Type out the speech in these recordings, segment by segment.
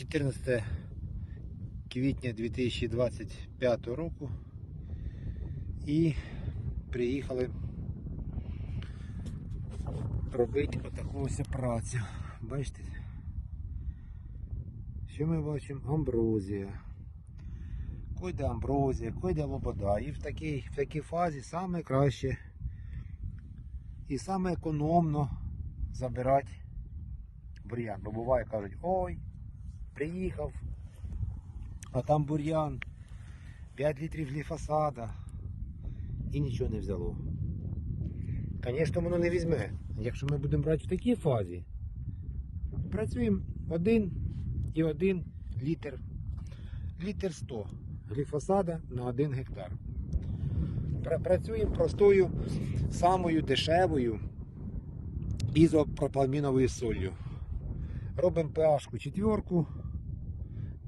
14 квітня 2025 року і приїхали робити отаку ось працю. Бачите? Що ми бачимо? Амброзія. Койде амброзія, койде лобода. І в такій, в такій фазі саме краще і саме економно забирати бур'ян. Бо буває кажуть, ой, приїхав, а там бур'ян, 5 літрів гліфосада і нічого не взяло. Звісно, воно не візьме. Якщо ми будемо брати в такій фазі, працюємо один і один літр. Літр 100 гліфосада на 1 гектар. Працюємо простою, самою дешевою ізопропаміновою солью. Робимо pH четверку,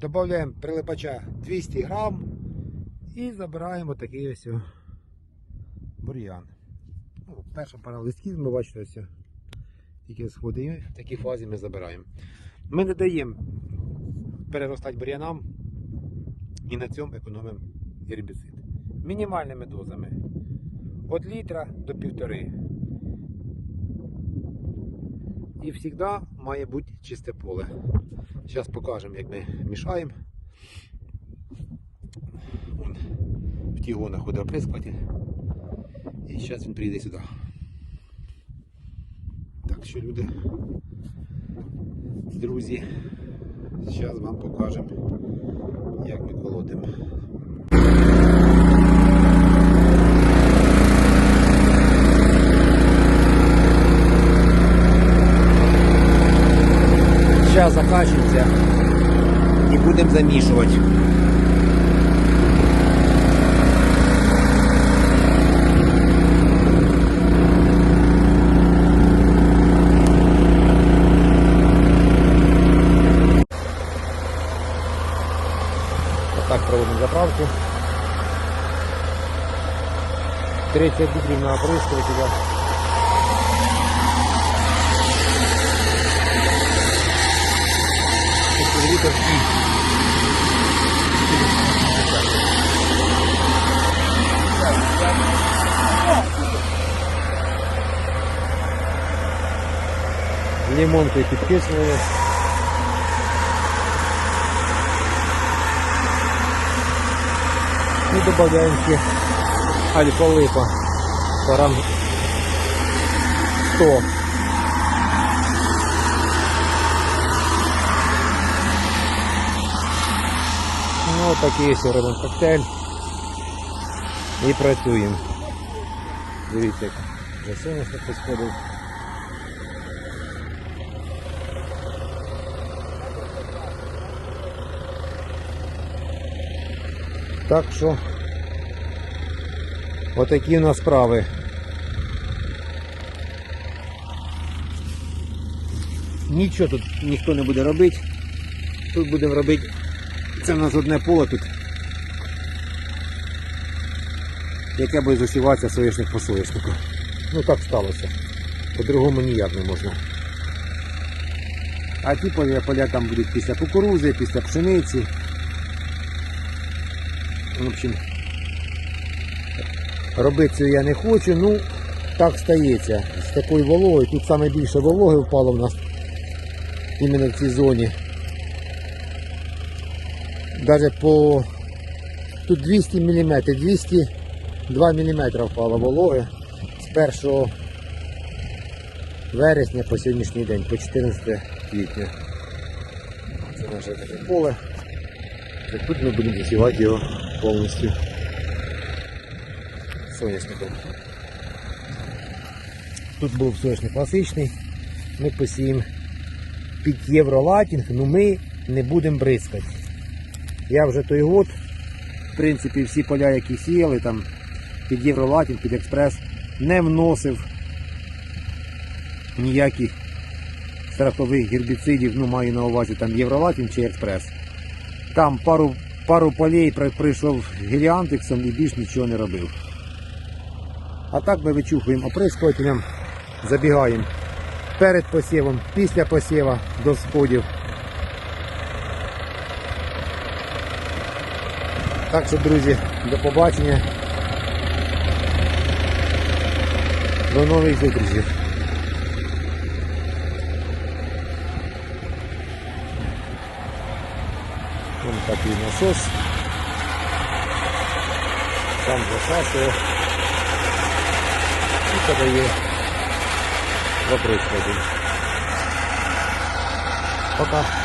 додаємо прилипача 200 грам і забираємо такий ось бур'ян. Ну, перша пара листків, ми бачите, ось тільки сходи, в такій фазі ми забираємо. Ми не даємо переростати бур'янам і на цьому економимо гербіцид. Мінімальними дозами. Від літра до півтори. І завжди має бути чисте поле. Зараз покажемо, як ми мішаємо. Вон, в тігонах ходить оприскуватель. І зараз він прийде сюди. Так що, люди, друзі, зараз вам покажемо, як ми колодимо. Зараз закачується і будемо замішувати. Отак проводимо заправку. 30 літрів на оприскувателя. Лимонкою підкиснули. І додаємо ще альфа-липа. Грам 100. Ну, такий ось робимо коктейль. І працюємо. Дивіться, як соняшник посходив. Так що отакі у нас справи. Нічого тут ніхто не буде робити. Тут будемо робити це в нас одне поле тут, яке буде засіватися соняшник по соняшнику. Ну так сталося. По-другому ніяк не можна. А ті поля там будуть після кукурузи, після пшениці. В общем, робити це я не хочу, ну так стається. З такою вологою, тут саме більше вологи впало в нас іменно в цій зоні. Даже по тут 200 мм, 202 мм впало вологи з 1 вересня по сьогоднішній день, по 14 квітня. Це наше таке поле. Тут ми будемо засівати його повністю соняшником. Тут був соняшник класичний, ми посіємо під євролатінг, але ми не будемо бризкати. Я вже той год, в принципі, всі поля, які сіяли там під Євролатін, під експрес, не вносив ніяких страхових гербіцидів, ну маю на увазі там Євролатін чи експрес. Там пару, пару полей прийшов гіріантиксом і більш нічого не робив. А так ми вичухуємо оприскувателем, забігаємо перед посівом, після посіва до сходів. Так що, друзі, до побачення. До нових зустрічей. Вон такий насос. Сам засасує і подає вопрос оприскувач. Пока.